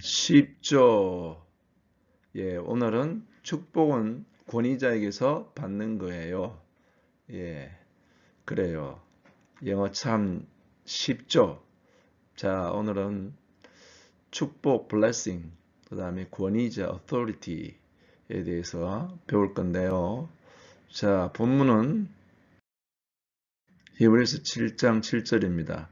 쉽죠. 예, 오늘은 축복은 권위자에게서 받는 거예요. 예, 그래요. 영어 참 쉽죠. 자, 오늘은 축복, blessing, 그 다음에 권위자, authority에 대해서 배울 건데요. 자, 본문은 히브리서 7장 7절입니다.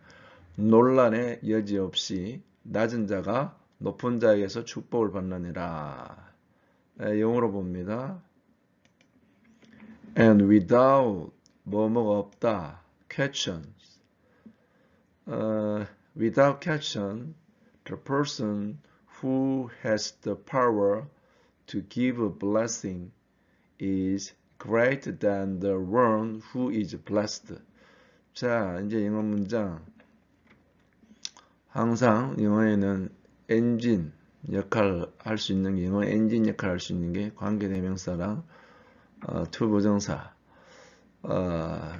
논란의 여지 없이 낮은 자가 높은 자에게서 축복을 받느니라. 영어로 봅니다. And without 뭐뭐가 없다. questions. Uh, without question, the person who has the power to give a blessing is greater than the one who is blessed. 자, 이제 영어 문장. 항상 영어에는 엔진 역할을 할 수 있는 게 영어 엔진 역할을 할 수 있는 게 관계대명사랑 어, 투부정사 어,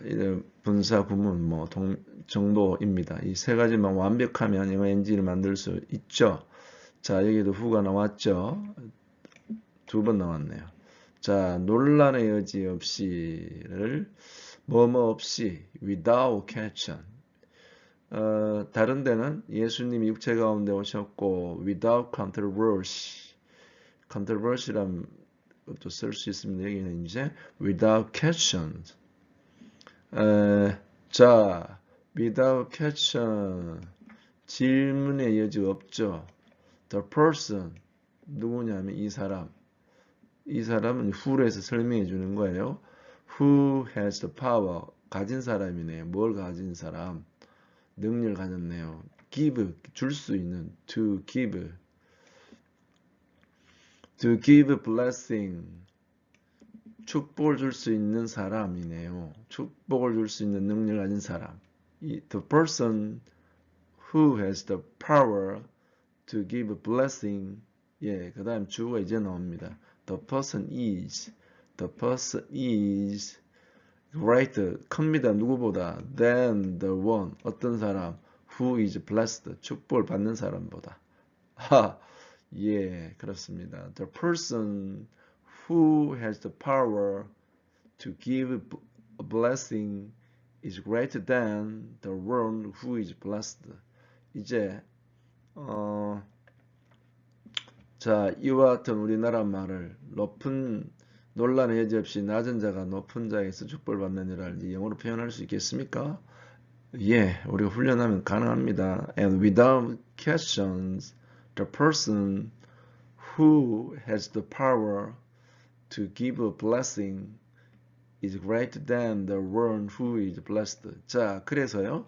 분사 구문 뭐 동, 정도입니다. 이 세 가지만 완벽하면 영어 엔진을 만들 수 있죠. 자 여기도 후가 나왔죠. 두 번 나왔네요. 자 논란의 여지 없이를 뭐뭐 없이 without question 어, 다른 데는 예수님이 육체 가운데 오셨고 without controversy controversy란 것도 쓸 수 있습니다. 여기는 이제 without question 에, 자 without question 질문의 여지가 없죠. the person 누구냐면 이 사람 이 사람은 who에서 설명해 주는 거예요. who has the power 가진 사람이네요. 뭘 가진 사람 능력을 가졌네요. give 줄 수 있는 to give to give blessing 축복을 줄 수 있는 사람이네요. 축복을 줄 수 있는 능력을 가진 사람. the person who has the power to give blessing 예, 그 다음 주어가 이제 나옵니다. The person is the person is greater 큽니다. 누구보다 than the one 어떤 사람 who is blessed 축복을 받는 사람보다 하, 예 그렇습니다. The person who has the power to give a blessing is greater than the one who is blessed. 이제 어, 자 이와 같은 우리나라 말을 높은 논란의 여지 없이 낮은 자가 높은 자에서 축복을 받느니라 이제 영어로 표현할 수 있겠습니까? 예, 우리가 훈련하면 가능합니다. And without questions, the person who has the power to give a blessing is greater than the one who is blessed. 자, 그래서요.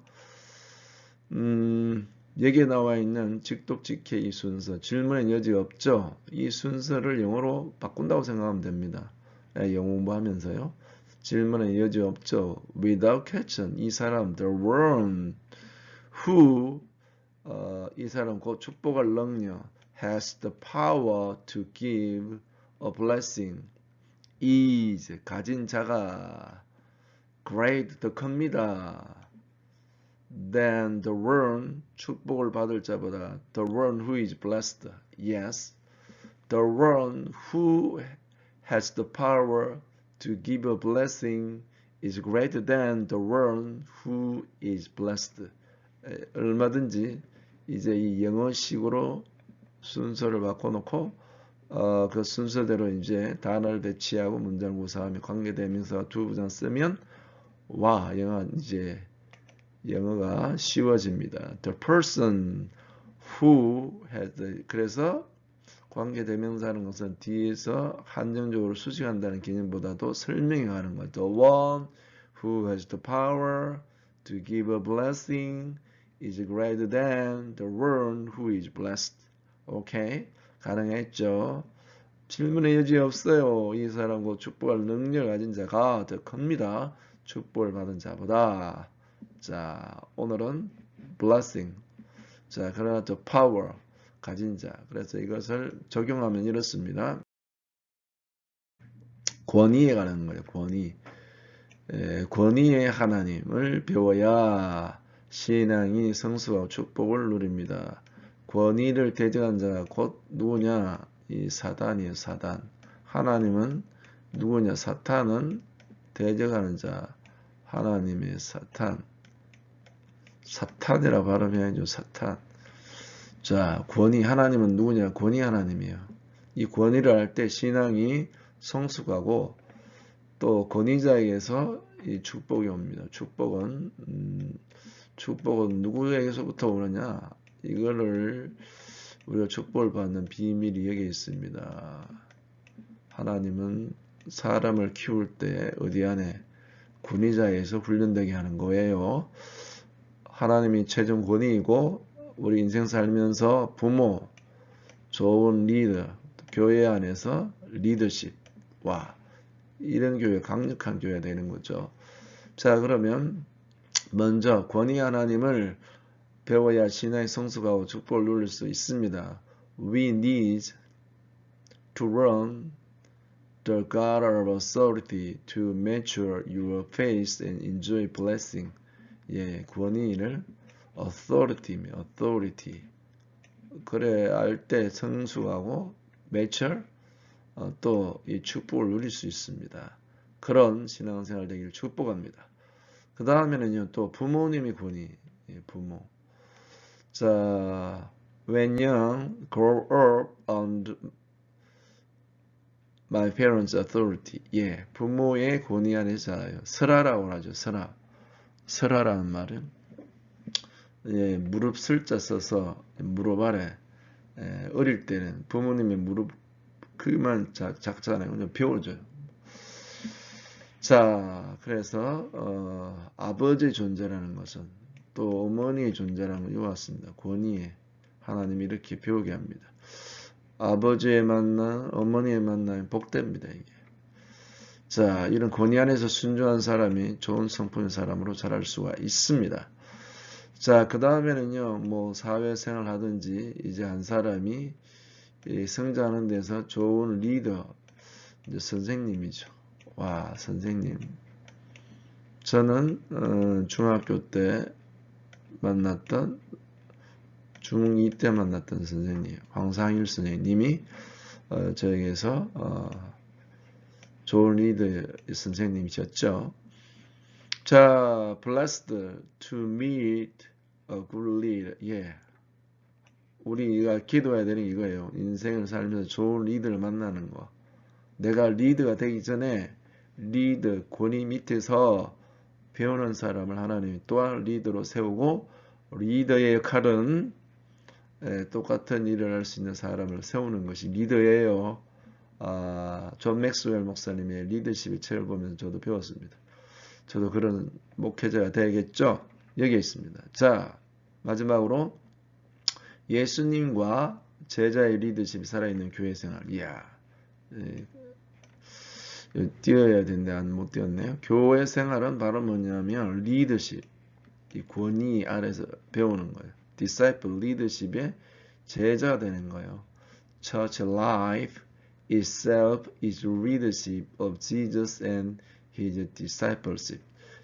음, 여기에 나와 있는 직독직해 이 순서, 질문의 여지가 없죠? 이 순서를 영어로 바꾼다고 생각하면 됩니다. 영어 공부하면서요. 질문의 여지 없죠. Without question, 이 사람, the one who, 어, 이 사람 곧 축복할 능력, has the power to give a blessing, is, 가진 자가, great, 더 큽니다. than the one, 축복을 받을 자보다, the one who is blessed, yes, the one who has the power to give a blessing is greater than the one who is blessed. 얼마든지 이제 이 영어식으로 순서를 바꿔놓고 어, 그 순서대로 이제 단어를 배치하고 문장 구사하며 관계대명사와 두 부장 쓰면 와 영어 이제 영어가 쉬워집니다. The person who has 그래서 관계대명사라는 것은 뒤에서 한정적으로 수식한다는 개념보다도 설명해 가는 것. The one who has the power to give a blessing is greater than the one who is blessed. 오케이? 가능했죠? 질문의 여지 없어요. 이 사람과 축복할 능력을 가진 자가 더 큽니다. 축복을 받은 자보다. 자, 오늘은 blessing. 자, 그러나 the power. 가진 자. 그래서 이것을 적용하면 이렇습니다. 권위에 관한 거예요. 권위. 에, 권위의 하나님을 배워야 신앙이 성수와 축복을 누립니다. 권위를 대적한 자가 곧 누구냐? 이 사단이에요, 사단. 하나님은 누구냐? 사탄은 대적하는 자. 하나님의 사탄. 사탄이라 발음해야죠, 사탄. 자, 권위 하나님은 누구냐? 권위 하나님이에요. 이 권위를 할 때 신앙이 성숙하고 또 권위자에게서 이 축복이 옵니다. 축복은 음, 축복은 누구에게서부터 오느냐? 이거를 우리가 축복을 받는 비밀이 여기 있습니다. 하나님은 사람을 키울 때 어디 안에 권위자에서 훈련되게 하는 거예요. 하나님이 최종 권위이고 우리 인생 살면서 부모, 좋은 리더, 교회 안에서 리더십 와 이런 교회, 강력한 교회가 되는 거죠. 자, 그러면 먼저 권위 하나님을 배워야 신앙이 성숙하고 축복을 누릴 수 있습니다. We need to learn the God of authority to mature your faith and enjoy blessing. 예, 권위를 authority입니다. authority. 그래 알 때 성숙하고 mature 어, 또이 축복을 누릴 수 있습니다. 그런 신앙생활 되기를 축복합니다. 그 다음에는요 또 부모님이 권위 예, 부모. 자, when young, grow up under my parents' authority. 예, 부모의 권위 안에 자라요. 설하라고 하죠. 설하. 설하라는 말은 예, 무릎 슬자 써서 무릎 아래 예, 어릴 때는 부모님의 무릎 그만 작, 작잖아요. 배워줘요. 자, 그래서 어, 아버지의 존재라는 것은 또 어머니의 존재라는 걸 이왔습니다. 권위에 하나님이 이렇게 배우게 합니다. 아버지의 만남, 어머니의 만남이 복됩니다. 이게. 자, 이런 권위 안에서 순종한 사람이 좋은 성품의 사람으로 자랄 수가 있습니다. 자, 그 다음에는요, 뭐, 사회생활 하든지, 이제 한 사람이 성장하는 데서 좋은 리더, 이제 선생님이죠. 와, 선생님. 저는, 어, 중학교 때 만났던, 중2 때 만났던 선생님, 황상일 선생님이, 어, 저에게서, 어, 좋은 리더 선생님이셨죠. 자, blessed to meet a good leader. 예. 우리가 기도해야 되는 게 이거예요. 인생을 살면서 좋은 리더를 만나는 거. 내가 리더가 되기 전에 리더, 권위 밑에서 배우는 사람을 하나님이 또한 리더로 세우고 리더의 역할은 예, 똑같은 일을 할 수 있는 사람을 세우는 것이 리더예요. 아, 존 맥스웰 목사님의 리더십의 책을 보면서 저도 배웠습니다. 저도 그런 목회자가 되겠죠? 여기에 있습니다. 자, 마지막으로 예수님과 제자의 리더십이 살아있는 교회 생활. 이야, 예, 띄어야 되는데 안못 띄었네요. 교회 생활은 바로 뭐냐면 리더십, 이 권위 아래서 배우는 거예요. disciple leadership의 제자가 되는 거예요. Church life itself is leadership of Jesus and his discipleship.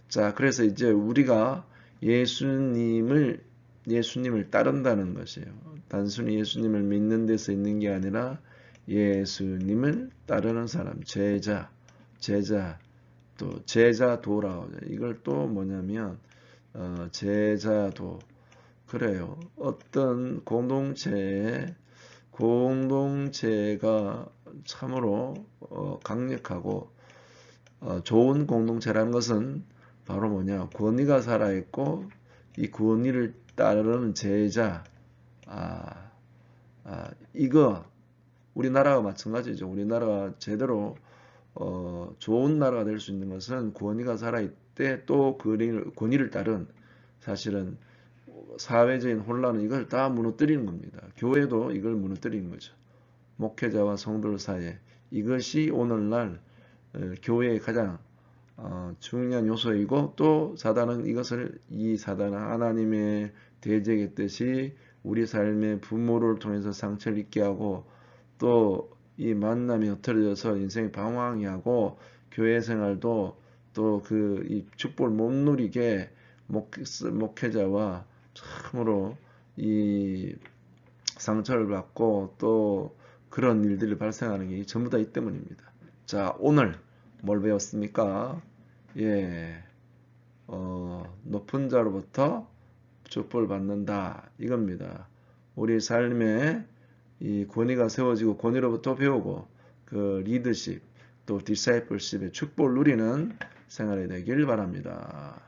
자, 그래서 이제 우리가 예수님을 예수님을 따른다는 것이에요. 단순히 예수님을 믿는 데서 있는 게 아니라 예수님을 따르는 사람, 제자, 제자, 또 제자도라. 이걸 또 뭐냐면 어, 제자도 그래요. 어떤 공동체에 공동체가 참으로 어, 강력하고 어, 좋은 공동체라는 것은 바로 뭐냐 권위가 살아있고 이 권위를 따르는 제자 아, 아 이거 우리나라와 마찬가지죠. 우리나라가 제대로 어, 좋은 나라가 될 수 있는 것은 권위가 살아있대 또 권위를, 권위를 따른 사실은 사회적인 혼란은 이걸 다 무너뜨리는 겁니다. 교회도 이걸 무너뜨리는 거죠. 목회자와 성도들 사이에 이것이 오늘날 어, 교회의 가장 어, 중요한 요소이고 또 사단은 이것을 이 사단은 하나님의 대적의 뜻이 우리 삶의 부모를 통해서 상처를 입게 하고 또 이 만남이 흩어져서 인생이 방황이 하고 교회 생활도 또 그 이 축복을 못 누리게 목, 목회자와 참으로 이 상처를 받고 또 그런 일들이 발생하는 게 전부 다 이 때문입니다. 자, 오늘 뭘 배웠습니까? 예, 어, 높은 자로부터 축복을 받는다. 이겁니다. 우리 삶에 이 권위가 세워지고 권위로부터 배우고 그 리더십 또 디사이플십의 축복을 누리는 생활이 되길 바랍니다.